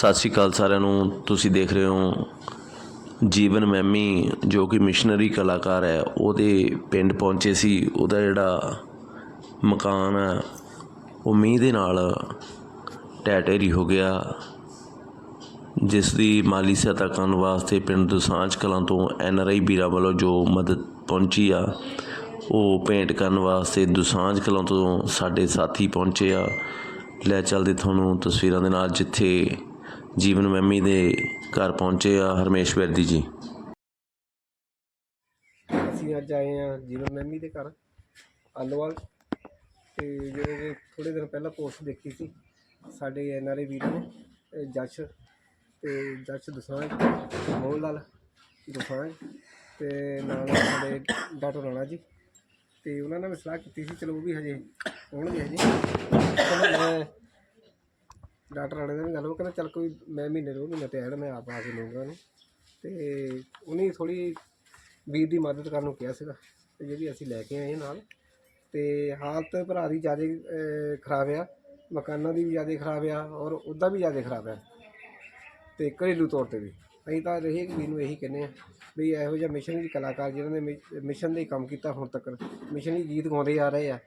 ਸਤਿ ਸ਼੍ਰੀ ਅਕਾਲ ਸਾਰਿਆਂ ਨੂੰ। ਤੁਸੀਂ ਦੇਖ ਰਹੇ ਹੋ ਜੀਵਨ ਮੈਮੀ, ਜੋ ਕਿ ਮਿਸ਼ਨਰੀ ਕਲਾਕਾਰ ਹੈ। ਉਹਦੇ ਪਿੰਡ ਪਹੁੰਚੇ ਸੀ। ਉਹਦਾ ਜਿਹੜਾ ਮਕਾਨ ਹੈ, ਉਹ ਮੀਂਹ ਦੇ ਨਾਲ ਢਹਿ ਢੇਰੀ ਹੋ ਗਿਆ। ਜਿਸ ਦੀ ਮਾਲੀ ਸਹਾਇਤਾ ਕਰਨ ਵਾਸਤੇ ਪਿੰਡ ਦੁਸਾਂਝ ਕਲਾਂ ਤੋਂ ਐਨ ਆਰ ਆਈ ਵੀਰਾਂ ਵੱਲੋਂ ਜੋ ਮਦਦ ਪਹੁੰਚੀ ਆ, ਉਹ ਭੇਂਟ ਕਰਨ ਵਾਸਤੇ ਦੁਸਾਂਝ ਕਲਾਂ ਤੋਂ ਸਾਡੇ ਸਾਥੀ ਪਹੁੰਚੇ ਆ। ਲੈ ਚੱਲਦੇ ਤੁਹਾਨੂੰ ਤਸਵੀਰਾਂ ਦੇ ਨਾਲ, ਜਿੱਥੇ ਜੀਵਨ ਮੈਮੀ ਦੇ ਘਰ ਪਹੁੰਚੇ ਆ ਹਰਮੇਸ਼ ਵੈਦੀ ਜੀ। ਅਸੀਂ ਅੱਜ ਆਏ ਆ ਜੀਵਨ ਮੈਮੀ ਦੇ ਘਰ, ਆਲੋਵਾਲ। ਤੇ ਜਿਹੜੇ ਕਿ ਥੋੜੇ ਦਿਨ ਪਹਿਲਾਂ ਪੋਸਟ ਦੇਖੀ ਸੀ ਸਾਡੇ ਐਨਆਰਏ ਵੀਰ ਨੇ, ਇਹ ਜੱਸ਼ ਤੇ ਜੱਸ਼ ਦਸਾਂਝ ਮੋਹਨ ਲਾਲ ਦਸਾਂਝ ਤੇ ਨਾਲ ਸਾਡੇ ਡਾਕਟਰ ਰਾਣਾ ਜੀ। ਤੇ ਉਹਨਾਂ ਨੇ ਵੀ ਸਲਾਹ ਕੀਤੀ ਸੀ, ਚਲੋ ਉਹ ਵੀ ਹਜੇ ਹੋਣਗੇ ਹਜੇ। ਚਲੋ ਮੈਂ ਡਾਕਟਰ ਰਾਣੇ ਨਾਲ ਵੀ ਗੱਲ, ਉਹ ਕਹਿੰਦਾ ਚੱਲ ਕੋਈ ਮੈਂ ਮਹੀਨੇ ਦੋ ਮਹੀਨੇ ਤੇ ਆਇਆ ਮੈਂ ਆਪ ਆ ਕੇ ਲਊਂਗਾ ਉਹਨੂੰ। ਤੇ ਉਹਨੇ ਥੋੜੀ ਵੀਰ ਦੀ ਮਦਦ ਕਰਨ ਨੂੰ ਕਿਹਾ ਸੀਗਾ ਤੇ ਜਿਹੜੀ ਅਸੀਂ ਲੈ ਕੇ ਆਏ ਨਾਲ। ਤੇ ਹਾਲਤ ਭਰਾ ਦੀ ਜ਼ਿਆਦਾ ਖਰਾਬ ਆ, ਮਕਾਨਾਂ ਦੀ ਵੀ ਜ਼ਿਆਦਾ ਖਰਾਬ ਆ ਔਰ ਉਹਦਾ ਵੀ ਜ਼ਿਆਦਾ ਖਰਾਬ ਆ। ਤੇ ਘਰੇਲੂ ਤੌਰ ਤੇ ਵੀ। ਅਸੀਂ ਤਾਂ ਰਹੇ ਵੀਰ ਨੂੰ ਇਹੀ ਕਹਿੰਦੇ ਆ ਵੀ ਇਹੋ ਜਿਹਾ ਮਿਸ਼ਨਰੀ ਕਲਾਕਾਰ ਜਿਨ੍ਹਾਂ ਨੇ ਮਿ- ਮਿਸ਼ਨ ਦੇ ਕੰਮ ਕੀਤਾ ਹੁਣ ਤੱਕ। ਮਿਸ਼ਨਰੀ ਗੀਤ ਗਾਉਂਦੇ ਆ ਰਹੇ ਆ।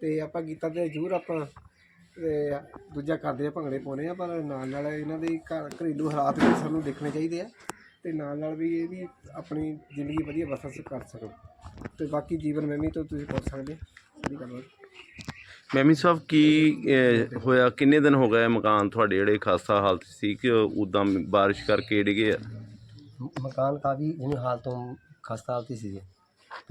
ਤੇ ਆਪਾਂ ਗੀਤਾਂ ਤੇ ਜ਼ਰੂਰ ਆਪਾਂ ਤੇ ਦੂਜਾ ਕਰਦੇ ਆ ਭੰਗੜੇ ਪਾਉਂਦੇ ਆ ਪਰ ਨਾਲ ਨਾਲ ਇਹਨਾਂ ਦੇ ਘਰ ਘਰੇਲੂ ਹਾਲਾਤ ਵੀ ਸਾਨੂੰ ਦੇਖਣੇ ਚਾਹੀਦੇ ਆ ਤੇ ਨਾਲ ਨਾਲ ਵੀ ਇਹ ਵੀ ਆਪਣੀ ਜ਼ਿੰਦਗੀ ਵਧੀਆ ਬਸਰ ਕਰ ਸਕਣ। ਤੇ ਬਾਕੀ ਜੀਵਨ ਮੈਮੀ ਤੋਂ ਤੁਸੀਂ ਪੁੱਛ ਸਕਦੇ ਹੋ ਸਾਰੀ ਗੱਲਬਾਤ ਮੈਮੀ ਸਾਹਿਬ ਕੀ ਅਹ, ਹੋਇਆ ਕਿੰਨੇ ਦਿਨ ਹੋ ਗਏ ਮਕਾਨ ਤੁਹਾਡੇ ਜਿਹੜੇ ਖਾਸਾ ਹਾਲਤ ਸੀ ਕਿ ਉਦਾਂ ਬਾਰਿਸ਼ ਕਰਕੇ ਡਿੱਗੇ ਆ? ਮ- ਮਕਾਨ ਕਾਫੀ ਜਿਹਨੂੰ ਹਾਲ ਤੋਂ ਖਸਤਾ ਹਾਲਤ 'ਚ ਸੀਗੇ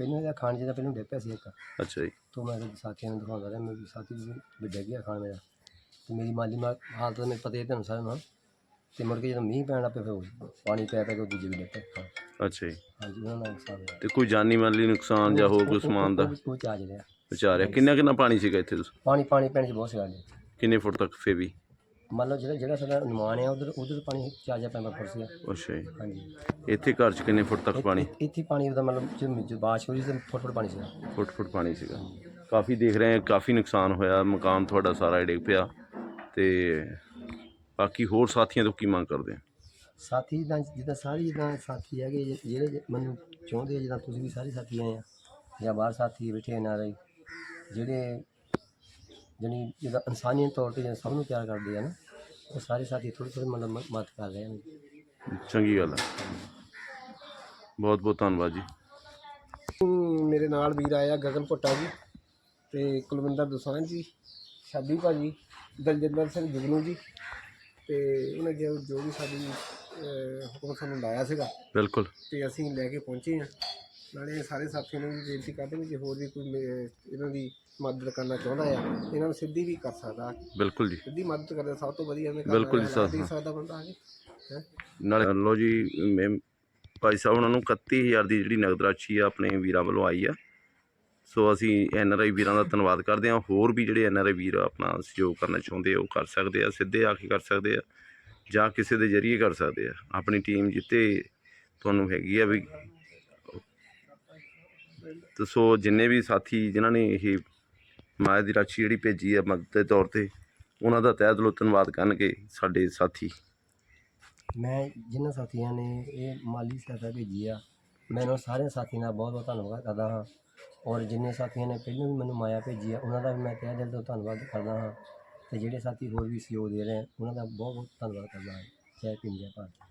ਪਹਿਲਾਂ ਇਹਦਾ ਖਾਣ ਜਿਹਦਾ ਪਹਿਲਾਂ ਡਿੱਗ ਪਿਆ ਸੀ ਇੱਕ। ਅੱਛਾ ਜੀ। ਤੋਂ ਮੈਂ ਇਹਦੇ ਸਾਥੀਆਂ ਨੂੰ ਦਿਖਾਉਂਦਾ ਰਿਹਾ ਮੇਰੇ ਸਾਥੀ ਵੀ ਵੀ ਡਿੱਗ ਗਿਆ ਖਾਣ ਮੇਰਾ। ਤੇ ਮੇਰੀ ਮਾਲੀ ਮਾ ਹਾਲਤ ਤਾਂ ਮੈਨੂੰ ਪਤਾ ਹੀ ਹੈ ਤੁਹਾਨੂੰ ਸਾਰਿਆਂ ਨੂੰ ਤੇ ਮੁੜ ਕੇ ਜਦੋਂ ਮੀਂਹ ਪੈਣ ਲੱਗ ਪਿਆ ਫਿਰ ਉਹ ਪਾਣੀ ਪੈ ਪੈ ਕੇ ਉਹ ਦੂਜੇ ਵੀ ਡਿੱਗ ਖਾਣ। ਅੱਛਾ ਜੀ। ਹਾਂਜੀ ਉਹਨਾਂ ਨਾਲ ਨੁਕਸਾਨ ਹੋਇਆ। ਤੇ ਕੋਈ ਜਾਨੀ ਮਾਲੀ ਨੁਕਸਾਨ ਜਾਂ ਹੋਰ ਕੋਈ ਸਮਾਨ ਦਾ? ਉਹ ਚ ਆ ਰਿਹਾ। ਵਿਚਾਰਿਆ ਕਿੰਨਾ ਕਿੰਨਾ ਪਾਣੀ ਸੀਗਾ ਇੱਥੇ ਤੁਸੀਂ? ਪਾਣੀ ਪਾਣੀ ਪੈਣ 'ਚ ਬਹੁਤ ਸੀਗਾ ਜੀ। ਕਿੰਨੇ ਫੁੱਟ ਤੱਕ ਫੇ ਵੀ ਮੰਨ ਲਓ ਜਿਹੜਾ ਜਿਹੜਾ ਸਾਡਾ ਨਿਮਾਣ ਆ ਉਧਰ ਉਧਰ ਪਾਣੀ ਚਾਰ ਜਾਂ ਪੈਂਦਾ ਫੁੱਟ ਸੀਗਾ ਅੱਛਾ ਜੀ। ਹਾਂਜੀ। ਇੱਥੇ ਘਰ 'ਚ ਕਿੰਨੇ ਫੁੱਟ ਤੱਕ ਪਾਣੀ? ਇੱਥੇ ਪਾਣੀ ਦਾ ਮਤਲਬ ਜਦੋਂ ਜਦੋਂ ਬਾਰਿਸ਼ ਹੋ ਰਹੀ ਸੀ ਫੁੱਟ ਫੁੱਟ ਪਾਣੀ ਸੀਗਾ। ਫੁੱਟ ਫੁੱਟ ਪਾਣੀ ਸੀਗਾ। ਕਾਫੀ ਦੇਖ ਰਹੇ ਹਾਂ ਕਾਫੀ ਨੁਕਸਾਨ ਹੋਇਆ ਮਕਾਨ ਤੁਹਾਡਾ ਸਾਰਾ ਡਿੱਗ ਪਿਆ। ਤੇ ਬਾਕੀ ਹੋਰ ਸਾਥੀਆਂ ਤੋਂ ਕੀ ਮੰਗ ਕਰਦੇ ਆ? ਸਾਥੀ ਜਿੱਦਾਂ ਜਿੱਦਾਂ ਸਾਰੇ ਜਿੱਦਾਂ ਸਾਥੀ ਹੈਗੇ ਜਿ- ਜਿਹੜੇ ਜਿ- ਮੈਨੂੰ ਚਾਹੁੰਦੇ ਆ ਜਿੱਦਾਂ ਤੁਸੀਂ ਵੀ ਸਾਰੇ ਸਾਥੀ ਆਏ ਆ ਜਾਂ ਬਾਹਰ ਸਾਥੀ ਬੈਠੇ ਨਾ ਰਹੇ ਜਿਹੜੇ ਜਣੀ ਜਿੱਦਾਂ ਇਨਸਾਨੀਅਤ ਤੌਰ ਤੇ ਸਭ ਨੂੰ ਪਿਆਰ ਕਰਦੇ ਆ ਨਾ ਉਹ ਸਾਰੇ ਸਾਥੀ ਥੋੜ੍ਹੀ ਥੋੜ੍ਹੀ ਮਤਲਬ ਮਦਦ ਕਰ ਰਹੇ ਹਨ। ਚੰਗੀ ਗੱਲ ਹੈ ਬਹੁਤ ਬਹੁਤ ਧੰਨਵਾਦ ਜੀ। ਮੇਰੇ ਨਾਲ ਵੀਰ ਆਇਆ ਗਗਨ ਭੁੱਟਾ ਜੀ ਤੇ ਕੁਲਵਿੰਦਰ ਦੁਸਾਂਝ ਜੀ ਸ਼ਾਦੀ ਭਾਜੀ ਦਲਜਿੰਦਰ ਸਿੰਘ ਜੁਗਨੂ ਜੀ ਤੇ ਉਹਨਾਂ ਜੋ ਜੋ ਵੀ ਸਾਡੀ ਹੁਕਮ ਸਾਨੂੰ ਲਾਇਆ ਸੀਗਾ ਬਿਲਕੁਲ। ਤੇ ਅਸੀਂ ਲੈ ਕੇ ਪਹੁੰਚੇ ਹਾਂ। ਨਾਲੇ ਸਾਰੇ ਸਾਥੀਆਂ ਨੂੰ ਵੀ ਬੇਨਤੀ ਕਰਦੇ ਵੀ ਜੇ ਹੋਰ ਵੀ ਕੋਈ ਮੇ- ਇਹਨਾਂ ਦੀ ਮਦਦ ਕਰਨਾ ਚਾਹੁੰਦਾ ਆ ਇਹਨਾਂ ਨੂੰ ਸਿੱਧੀ ਵੀ ਕਰ ਸਕਦਾ। ਬਿਲਕੁਲ ਜੀ। ਸਿੱਧੀ ਮਦਦ ਕਰਦੇ ਸਭ ਤੋਂ ਵਧੀਆ ਇਹਨੇ ਬਿਲਕੁਲ ਜੀ, ਸਰ। ਦੇ ਸਕਦਾ ਬੰਦਾ ਆ ਕੇ ਹੈਂ? ਨਾਲੇ ਲੋ ਜੀ ਮੈਂ ਭਾਈ ਸਾਹਿਬ ਉਹਨਾਂ ਨੂੰ 31000 ਦੀ ਜਿਹੜੀ ਨਗਦ ਰਾਸ਼ੀ ਆ ਆਪਣੇ ਵੀਰਾਂ ਵੱਲੋਂ ਆਈ ਆ। ਸੋ ਅਸੀਂ ਐਨ ਆਰ ਆਈ ਵੀਰਾਂ ਦਾ ਧੰਨਵਾਦ ਕਰਦੇ ਹਾਂ। ਹੋਰ ਵੀ ਜਿਹੜੇ ਐਨ ਆਰ ਆਈ ਵੀਰ ਆਪਣਾ ਸਹਿਯੋਗ ਕਰਨਾ ਚਾਹੁੰਦੇ ਆ ਉਹ ਕਰ ਸਕਦੇ ਆ ਸਿੱਧੇ ਆ ਕੇ ਕਰ ਸਕਦੇ ਆ ਜਾਂ ਕਿਸੇ ਦੇ ਜ਼ਰੀਏ ਕਰ ਸਕਦੇ ਆ। ਆਪਣੀ ਟੀਮ ਜਿੱਤੇ ਤੁਹਾਨੂੰ ਹੈਗੀ ਆ ਵੀ ਤੇ ਸੋ ਜਿੰਨੇ ਵੀ ਸਾਥੀ ਜਿਨ੍ਹਾਂ ਨੇ ਇਹ ਮਾਇਆ ਦੀ ਰਾਸ਼ੀ ਜਿਹੜੀ ਭੇਜੀ ਹੈ ਮਦਦ ਦੇ ਤੌਰ ਤੇ, ਉਹਨਾਂ ਦਾ ਤਹਿ ਦਿਲੋਂ ਧੰਨਵਾਦ ਕਰਨਗੇ ਸਾਡੇ ਸਾਥੀ। ਮੈਂ ਜਿਨ੍ਹਾਂ ਸਾਥੀਆਂ ਨੇ ਇਹ ਮਾਲੀ ਸਹਾਇਤਾ ਭੇਜੀ ਆ, ਮੈਂ ਉਹਨਾਂ ਸਾਰੇ ਸਾਥੀਆਂ ਦਾ ਬਹੁਤ ਬਹੁਤ ਧੰਨਵਾਦ ਕਰਦਾ ਹਾਂ। ਔਰ ਜਿੰਨੇ ਸਾਥੀਆਂ ਨੇ ਪਹਿਲਾਂ ਵੀ ਮੈਨੂੰ ਮਾਇਆ ਭੇਜੀ ਆ, ਉਹਨਾਂ ਦਾ ਵੀ ਮੈਂ ਤਹਿ ਦਿਲ ਤੋਂ ਧੰਨਵਾਦ ਕਰਦਾ ਹਾਂ। ਤੇ ਜਿਹੜੇ ਸਾਥੀ ਹੋਰ ਵੀ ਸਹਿਯੋਗ ਦੇ ਰਹੇ ਆ, ਉਹਨਾਂ ਦਾ ਬਹੁਤ ਬਹੁਤ ਧੰਨਵਾਦ ਕਰਦਾ ਹਾਂ। ਜੈ ਭੀਮ, ਜੈ ਭਾਰਤ।